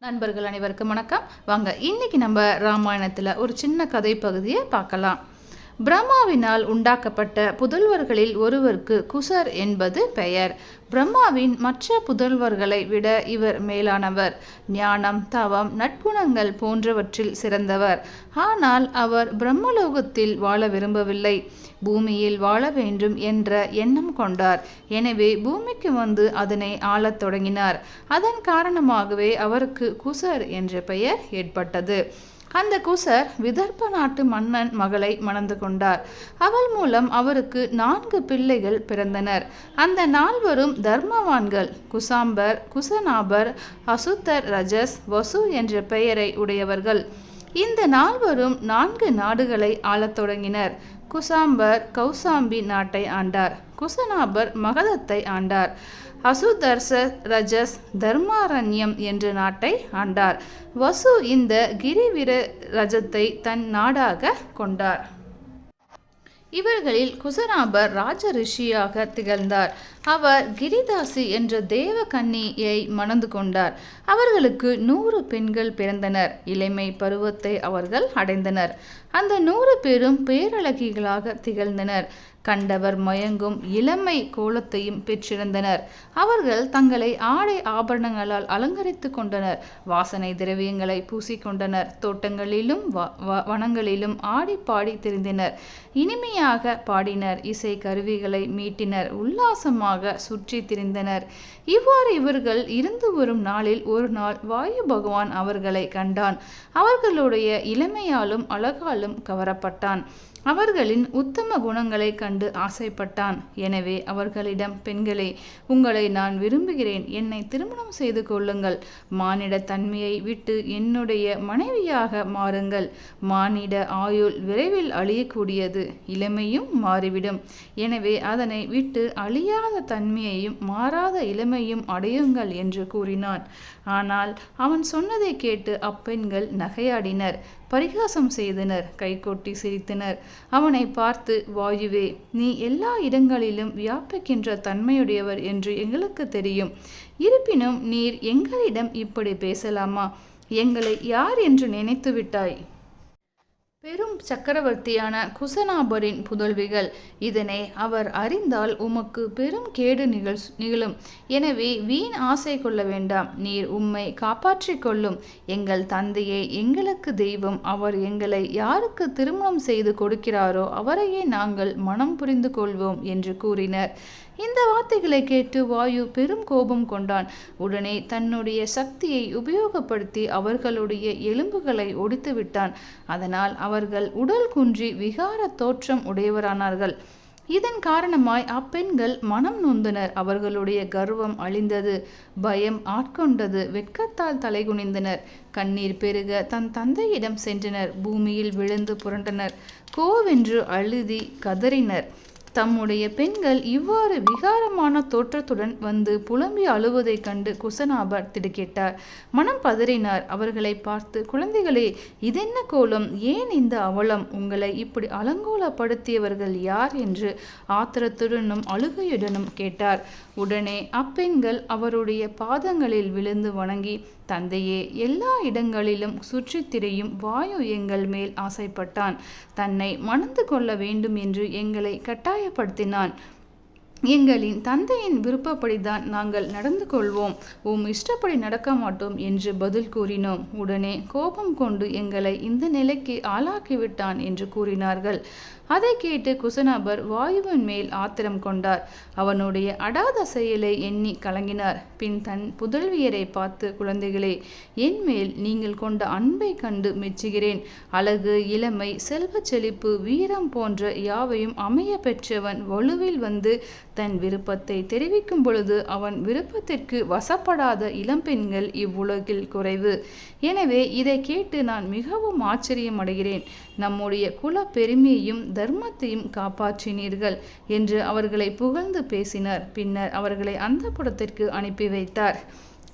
நண்பர்கள் அனைவருக்கும் வணக்கம். வாங்க இன்னைக்கு நம்ம ராமாயணத்தில் ஒரு சின்ன கதை பகுதியை பார்க்கலாம். பிரம்மாவினால் உண்டாக்கப்பட்ட புதல்வர்களில் ஒருவருக்கு குசர் என்பது பெயர். பிரம்மாவின் மற்ற புதல்வர்களை விட இவர் மேலானவர். ஞானம் தவம் நட்புணங்கள் போன்றவற்றில் சிறந்தவர். ஆனால் அவர் பிரம்மலோகத்தில் வாழ விரும்பவில்லை. பூமியில் வாழ வேண்டும் என்ற எண்ணம் கொண்டார். எனவே பூமிக்கு வந்து அதனை ஆளத் தொடங்கினார். அதன் காரணமாகவே அவருக்கு குசர் என்ற பெயர் ஏற்பட்டது. அந்த குசர் விதர்ப்ப நாட்டு மன்னன் மகளை மணந்து கொண்டார். அவள் மூலம் அவருக்கு நான்கு பிள்ளைகள் பிறந்தனர். அந்த நால்வரும் தர்மவான்கள். குசாம்பர் குசநாபர் அசுத்தர் ரஜஸ் வசு என்ற பெயரை உடையவர்கள். இந்த நால்வரும் நான்கு நாடுகளை ஆளத் தொடங்கினர். குசாம்பர் கௌசாம்பி நாட்டை ஆண்டார். குசநாபர் மகதத்தை ஆண்டார். அசுதர்ச ரஜஸ் தர்மாரண்யம் என்ற நாட்டை ஆண்டார். வசு இந்த கிரிவிர ரஜத்தை தன் நாடாக கொண்டார். இவர்களில் குசநாபர் ராஜ ரிஷியாக திகழ்ந்தார். அவர் கிரிதாசி என்ற தேவ கன்னியை மணந்து கொண்டார். அவர்களுக்கு நூறு பெண்கள் பிறந்தனர். இளமை பருவத்தை அவர்கள் அடைந்தனர். அந்த நூறு பேரும் பேரழகிகளாக திகழ்ந்தனர். கண்டவர் மயங்கும் இளமை கோலத்தையும் பெற்றிருந்தனர். அவர்கள் தங்களை ஆடை ஆபரணங்களால் அலங்கரித்து கொண்டனர். வாசனை திரவியங்களை பூசிக்கொண்டனர். தோட்டங்களிலும் வனங்களிலும் ஆடி பாடி திரிந்தனர். இனிமையாக பாடினர். இசை கருவிகளை மீட்டினர். உல்லாசமாக சுற்றி திரிந்தனர். இவ்வாறு இவர்கள் இருந்து வரும் நாளில் ஒரு நாள் வாயு பகவான் அவர்களை கண்டான். அவர்களுடைய இளமையாலும் அழகாலும் கவரப்பட்டான். அவர்களின் உத்தம குணங்களை கண்டு ஆசைப்பட்டான். எனவே அவர்களிடம் பெண்களே உங்களை நான் விரும்புகிறேன். என்னை திருமணம் செய்து கொள்ளுங்கள். மானிட தன்மையை விட்டு என்னுடைய மனைவியாக மாறுங்கள். மானிட ஆயுள் விரைவில் அழியக்கூடியது. இளமையும் மாறிவிடும். எனவே அதனை விட்டு அழியாத தன்மையையும் மாறாத இளமையும் அடையுங்கள் என்று கூறினான். ஆனால் அவன் சொன்னதை கேட்டு அப்பெண்கள் நகையாடினர். பரிகாசம் செய்தனர் கைகொட்டி சிரித்தனர். அவனை பார்த்து வாயுவே நீ எல்லா இடங்களிலும் வியாபிக்கின்ற தன்மையுடையவர் என்று எங்களுக்கு தெரியும். இருப்பினும் நீர் எங்களிடம் இப்படி பேசலாமா? எங்களை யார் என்று நினைத்து விட்டாய் பெரும் சக்கரவர்த்தியான குசனாபரின் புதல்விகள். இதனை அவர் அறிந்தால் உமக்கு பெரும் கேடு நிகழ் நிகழும். எனவே வீண் ஆசை கொள்ள வேண்டாம். நீர் உம்மை காப்பாற்றிக் கொள்ளும். எங்கள் தந்தையை எங்களுக்கு தெய்வம். அவர் எங்களை யாருக்கு திருமணம் செய்து கொடுக்கிறாரோ அவரையே நாங்கள் மனம் புரிந்து கொள்வோம் என்று கூறினர். இந்த வார்த்தைகளை கேட்டு வாயு பெரும் கோபம் கொண்டான். உடனே தன்னுடைய சக்தியை உபயோகப்படுத்தி அவர்களுடைய எலும்புகளை ஒடித்து விட்டான் அதனால் அவர்கள் உடல் குன்றி விகார தோற்றம் உடையவரானார்கள். இதன் காரணமாய் அப்பெண்கள் மனம் நொந்தனர். அவர்களுடைய கர்வம் அழிந்தது. பயம் ஆட்கொண்டது. வெட்கத்தால் தலைகுனிந்தனர் கண்ணீர் பெருக தன் தந்தையிடம் சென்றனர். பூமியில் விழுந்து புரண்டனர். கோவென்று அழுதி கதறினர். தம்முடைய பெண்கள் இவ்வாறு விகாரமான தோற்றத்துடன் வந்து புலம்பி அழுவதைக் கண்டு குசநாபர் திடுக்கிட்டார். மனம் பதறினார். அவர்களை பார்த்து குழந்தைகளே இதென்ன கோலம்? ஏன் இந்த அவலம்? உங்களை இப்படி அலங்கோலப்படுத்தியவர்கள் யார்? என்று ஆத்திரத்துடனும் அழுகையுடனும் கேட்டார். உடனே அப்பெண்கள் அவருடைய பாதங்களில் விழுந்து வணங்கி தந்தையே எல்லா இடங்களிலும் சுற்றித் திரியும் வாயு எங்கள் மேல் ஆசைப்பட்டான். தன்னை மணந்து கொள்ள வேண்டும் என்று எங்களை கட்டாய கட்டாயப்படுத்தினான் எங்களின் தந்தையின் விருப்பப்படிதான் நாங்கள் நடந்து கொள்வோம். உம் இஷ்டப்படி நடக்க மாட்டோம் என்று பதில் கூறினோம். உடனே கோபம் கொண்டு எங்களை இந்த நிலைக்கு ஆளாக்கிவிட்டான் என்று கூறினார்கள். அதை கேட்டு குசநபர் வாயுவின் மேல் ஆத்திரம் கொண்டார். அவனுடைய அடாத செயலை எண்ணி கலங்கினார். பின் தன் புதல்வியரை பார்த்து குழந்தைகளே என் மேல் நீங்கள் கொண்ட அன்பை கண்டு மெச்சுகிறேன். அழகு இளமை செல்வச் செழிப்பு வீரம் போன்ற யாவையும் அமைய பெற்றவன் வலுவில் வந்து தன் விருப்பத்தை தெரிவிக்கும் பொழுது அவன் விருப்பத்திற்கு வசப்படாத இளம்பெண்கள் இவ்வுலகில் குறைவு. எனவே இதை கேட்டு நான் மிகவும் ஆச்சரியம் அடைகிறேன் நம்முடைய குல பெருமையையும் தர்மத்தையும் காப்பாற்றினீர்கள் என்று அவர்களை புகழ்ந்து பேசினார். பின்னர் அவர்களை அந்த புறத்திற்கு அனுப்பி வைத்தார்.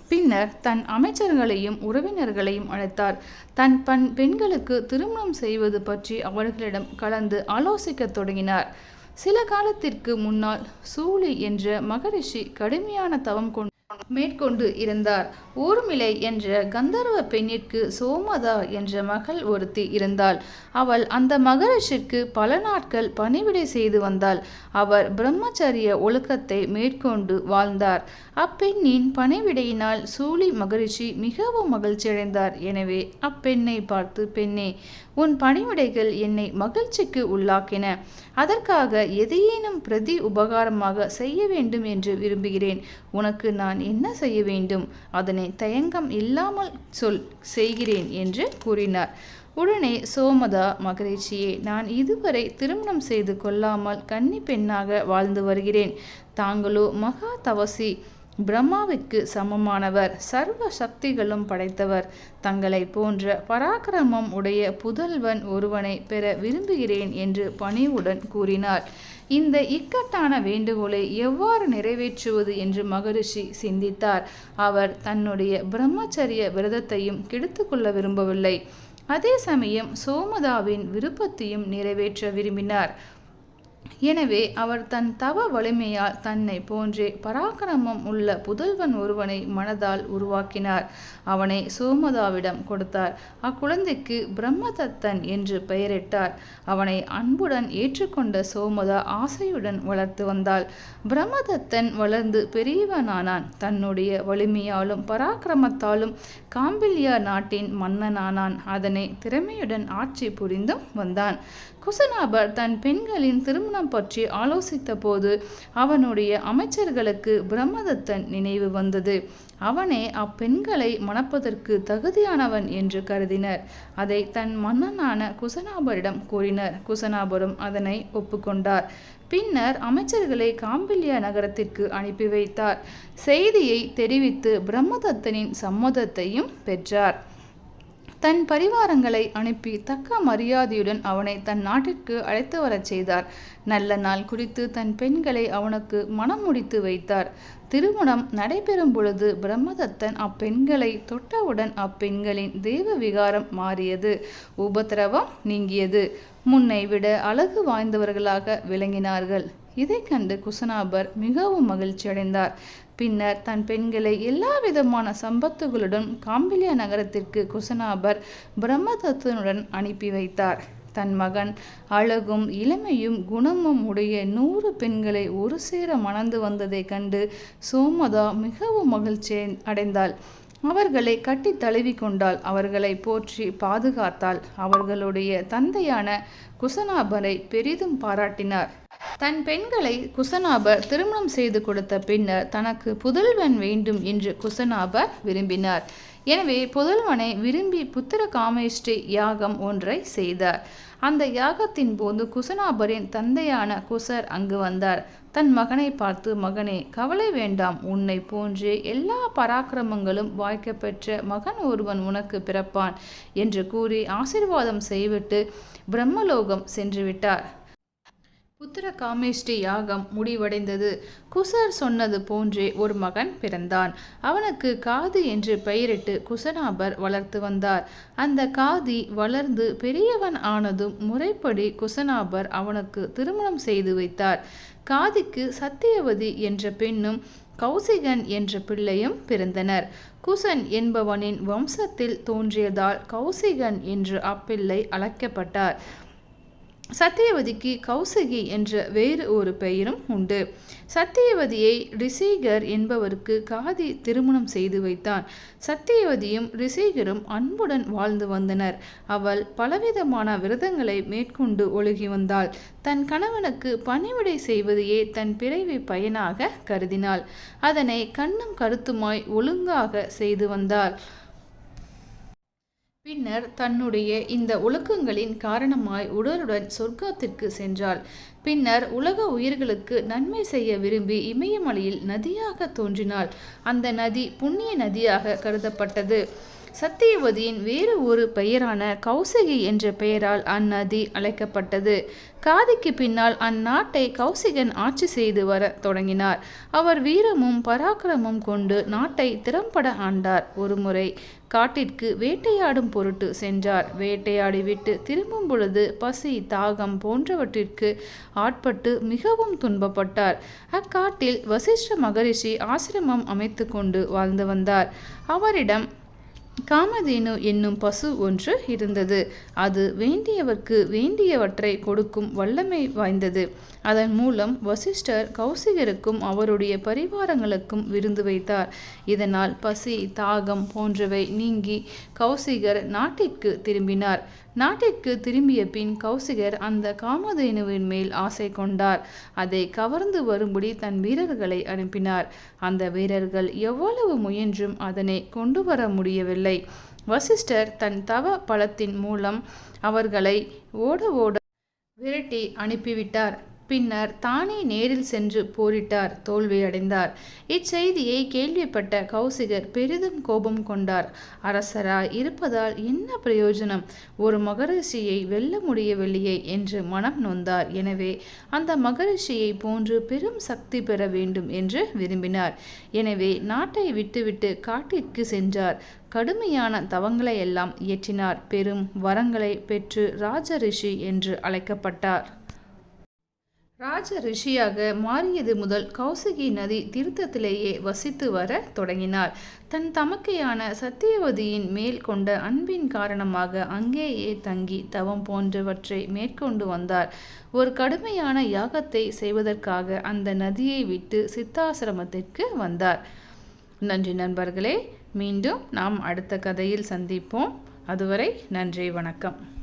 பின்னர் தன் அமைச்சர்களையும் உறவினர்களையும் அழைத்தார். தன் பண் பெண்களுக்கு திருமணம் செய்வது பற்றி அவர்களிடம் கலந்து ஆலோசிக்கத் தொடங்கினார். சில காலத்திற்கு முன்னால் சூலி என்ற மகரிஷி கடுமையான தவம் கொண்டு மேற்கொண்டு இருந்தார். ஊர்மிளை என்ற கந்தர்வ பெண்ணிற்கு சோமதா என்ற மகள் ஒருத்தி இருந்தாள். அவள் அந்த மகரிஷிக்கு பல நாட்கள் பணிவிடை செய்து வந்தாள். அவர் பிரம்மச்சரிய ஒழுக்கத்தை மேற்கொண்டு வாழ்ந்தார். அப்பெண்ணின் பணிவிடையினால் சூலி மகரிஷி மிகவும் மகிழ்ச்சியடைந்தார். எனவே அப்பெண்ணை பார்த்து பெண்ணே உன் பணிவிடைகள் என்னை மகிழ்ச்சிக்கு உள்ளாக்கின. அதற்காக எதையேனும் பிரதி உபகாரமாக செய்ய வேண்டும் என்று விரும்புகிறேன். உனக்கு நான் என்ன செய்ய வேண்டும்? அதனை தயங்கம் இல்லாமல் சொல் செய்கிறேன் என்று கூறினார். உடனே சோமதா மகரிஷியே நான் இதுவரை திருமணம் செய்து கொள்ளாமல் கன்னி பெண்ணாக வாழ்ந்து வருகிறேன். தாங்களோ மகா தவசி பிரம்மாவிற்கு சமமானவர். சர்வ சக்திகளும் படைத்தவர். தங்களை போன்ற பராக்கிரமம் உடைய புதல்வன் ஒருவனை பெற விரும்புகிறேன் என்று பணிவுடன் கூறினார். இந்த இக்கட்டான வேண்டுகோளை எவ்வாறு நிறைவேற்றுவது என்று மகரிஷி சிந்தித்தார். அவர் தன்னுடைய பிரம்மச்சரிய விரதத்தையும் கெடுத்துக்கொள்ள விரும்பவில்லை. அதே சமயம் சோமதாவின் விருப்பத்தையும் நிறைவேற்ற விரும்பினார். எனவே அவர் தன் தவ வலிமையால் தன்னை போன்றே பராக்கிரமம் உள்ள புதல்வன் ஒருவனை மனதால் உருவாக்கினார். அவனை சோமதாவிடம் கொடுத்தார். அக்குழந்தைக்கு பிரம்மதத்தன் என்று பெயரிட்டார். அவனை அன்புடன் ஏற்றுக்கொண்ட சோமதா ஆசையுடன் வளர்த்து வந்தாள். பிரம்மதத்தன் வளர்ந்து பெரியவனானான். தன்னுடைய வலிமையாலும் பராக்கிரமத்தாலும் காம்பில்யா நாட்டின் மன்னனானான். அதனை திறமையுடன் ஆட்சி புரிந்தும் வந்தான். குசனாபர் தன் பெண்களின் திருமணம் பற்றி ஆலோசித்த போது அவனுடைய அமைச்சர்களுக்கு பிரம்மதத்தன் நினைவு வந்தது. அவனே அப்பெண்களை மணப்பதற்கு தகுதியானவன் என்று கருதினர். அதை தன் மன்னனான குசனாபரிடம் கூறினர். குசனாபரும் அதனை ஒப்புக்கொண்டார். பின்னர் அமைச்சர்களை காம்பில்யா நகரத்திற்கு அனுப்பி வைத்தார். செய்தியை தெரிவித்து பிரம்மதத்தனின் சம்மதத்தையும் பெற்றார். தன் பரிவாரங்களை அனுப்பி தக்க மரியாதையுடன் அவனை தன் நாட்டிற்கு அழைத்து வரச் செய்தார். நல்ல நாள் குறித்து தன் பெண்களை அவனுக்கு மனம் முடித்து வைத்தார். திருமணம் நடைபெறும் பொழுது பிரம்மதத்தன் அப்பெண்களை தொட்டவுடன் அப்பெண்களின் தெய்வ விகாரம் மாறியது. உபத்திரவம் நீங்கியது. முன்னை விட அழகு வாய்ந்தவர்களாக விளங்கினார்கள். இதை கண்டு குசனாபர் மிகவும் மகிழ்ச்சியடைந்தார். பின்னர் தன் பெண்களை எல்லா விதமான சம்பத்துகளுடன் காம்பிலிய நகரத்திற்கு குசனாபர் பிரம்மதத்துவனுடன் அனுப்பி வைத்தார். தன் மகன் அழகும் இளமையும் குணமும் உடைய நூறு பெண்களை ஒரு சேர மணந்து வந்ததைக் கண்டு சோமதா மிகவும் மகிழ்ச்சி அடைந்தாள். அவர்களை கட்டி தழுவி கொண்டாள் அவர்களை போற்றி பாதுகாத்தாள். அவர்களுடைய தந்தையான குசனாபரை பெரிதும் பாராட்டினார். தன் பெண்களை குசனாபர் திருமணம் செய்து கொடுத்த பின்னர் தனக்கு புதல்வன் வேண்டும் என்று குசனாபர் விரும்பினார். எனவே புதல்வனை விரும்பி புத்திர காமேஷ்டி யாகம் ஒன்றை செய்தார். அந்த யாகத்தின் போது குசனாபரின் தந்தையான குசர் அங்கு வந்தார். தன் மகனை பார்த்து மகனே கவலை வேண்டாம். உன்னை போன்றே எல்லா பராக்கிரமங்களும் வாய்க்கப்பெற்ற மகன் ஒருவன் உனக்கு பிறப்பான் என்று கூறி ஆசிர்வாதம் செய்விட்டு பிரம்மலோகம் சென்று விட்டார். புத்திர காமேஷ்டி யாகம் முடிவடைந்தது. குசர் சொன்னது போன்றே ஒரு மகன் பிறந்தான். அவனுக்கு காது என்று பெயரிட்டு குசனாபர் வளர்த்து வந்தார். அந்த காதி வளர்ந்து பெரியவன் ஆனதும் முறைப்படி குசனாபர் அவனுக்கு திருமணம் செய்து வைத்தார். காதிக்கு சத்தியவதி என்ற பெண்ணும் கௌசிகன் என்ற பிள்ளையும் பிறந்தனர். குசன் என்பவனின் வம்சத்தில் தோன்றியதால் கௌசிகன் என்று அப்பிள்ளை அழைக்கப்பட்டார். சத்தியவதிக்கு கௌசகி என்ற வேறு ஒரு பெயரும் உண்டு. சத்தியவதியை ரிசீகர் என்பவருக்கு காதி திருமணம் செய்து வைத்தான் சத்தியவதியும் ரிசீகரும் அன்புடன் வாழ்ந்து வந்தனர். அவள் பலவிதமான விரதங்களை மேற்கொண்டு ஒழுகி வந்தாள். தன் கணவனுக்கு பணிவிடை செய்வதையே தன் பிறவி பயனாக கருதினாள். அதனை கண்ணும் கருத்துமாய் ஒழுங்காக செய்து வந்தாள். பின்னர் தன்னுடைய இந்த ஒழுக்கங்களின் காரணமாய் உடலுடன் சொர்க்கத்திற்கு சென்றாள். பின்னர் உலக உயிர்களுக்கு நன்மை செய்ய விரும்பி இமயமலையில் நதியாக தோன்றினாள். அந்த நதி புண்ணிய நதியாக கருதப்பட்டது. சத்தியவதியின் வேறு ஒரு பெயரான கௌசிகி என்ற பெயரால் அந்நதி அழைக்கப்பட்டது. காதிக்கு பின்னால் அந்நாட்டை கௌசிகன் ஆட்சி செய்து வர தொடங்கினார். அவர் வீரமும் பராக்கிரமும் கொண்டு நாட்டை திறம்பட ஆண்டார். ஒருமுறை காட்டிற்கு வேட்டையாடும் பொருட்டு சென்றார். வேட்டையாடிவிட்டு திரும்பும் பொழுது பசி தாகம் போன்றவற்றிற்கு ஆட்பட்டு மிகவும் துன்பப்பட்டார். அக்காட்டில் வசிஷ்ட மகரிஷி ஆசிரமம் அமைத்து கொண்டு வாழ்ந்து வந்தார். அவரிடம் காமதேனு என்னும் பசு ஒன்று இருந்தது. அது வேண்டியவர்க்கு வேண்டியவற்றை கொடுக்கும் வல்லமை வாய்ந்தது. அதன் மூலம் வசிஷ்டர் கௌசிகருக்கும் அவருடைய பரிவாரங்களுக்கும் விருந்து வைத்தார். இதனால் பசி தாகம் போன்றவை நீங்கி கௌசிகர் நாட்டிற்கு திரும்பினார். நாட்டிற்கு திரும்பிய பின் கௌசிகர் அந்த காமதேனுவின் மேல் ஆசை கொண்டார். அதை கவர்ந்து வரும்படி தன் வீரர்களை அனுப்பினார். அந்த வீரர்கள் எவ்வளவு முயன்றும் அதனை கொண்டு வர முடியவில்லை. வசிஷ்டர் தன் தவ பலத்தின் மூலம் அவர்களை ஓட ஓட விரட்டி அனுப்பிவிட்டார். பின்னர் தானே நேரில் சென்று போரிட்டார் தோல்வியடைந்தார். இச்செய்தியை கேள்விப்பட்ட கௌசிகர் பெரிதும் கோபம் கொண்டார். அரசராய் இருப்பதால் என்ன பிரயோஜனம்? ஒரு மகரிஷியை வெல்ல முடியவில்லையே என்று மனம் நொந்தார். எனவே அந்த மகரிஷியை போன்று பெரும் சக்தி பெற வேண்டும் என்று விரும்பினார். எனவே நாட்டை விட்டுவிட்டு காட்டிற்கு சென்றார். கடுமையான தவங்களை எல்லாம் இயற்றினார். பெரும் வரங்களை பெற்று ராஜரிஷி என்று அழைக்கப்பட்டார். ராஜ ரிஷியாக மாறியது முதல் கௌசிகி நதி தீர்த்தத்திலேயே வசித்து வர தொடங்கினார். தன் தமக்கையான சத்தியவதியின் மேல் கொண்ட அன்பின் காரணமாக அங்கேயே தங்கி தவம் போன்றவற்றை மேற்கொண்டு வந்தார். ஒரு கடுமையான யாகத்தை செய்வதற்காக அந்த நதியை விட்டு சித்தாசிரமத்திற்கு வந்தார். நன்றி நண்பர்களே மீண்டும் நாம் அடுத்த கதையில் சந்திப்போம். அதுவரை நன்றி வணக்கம்.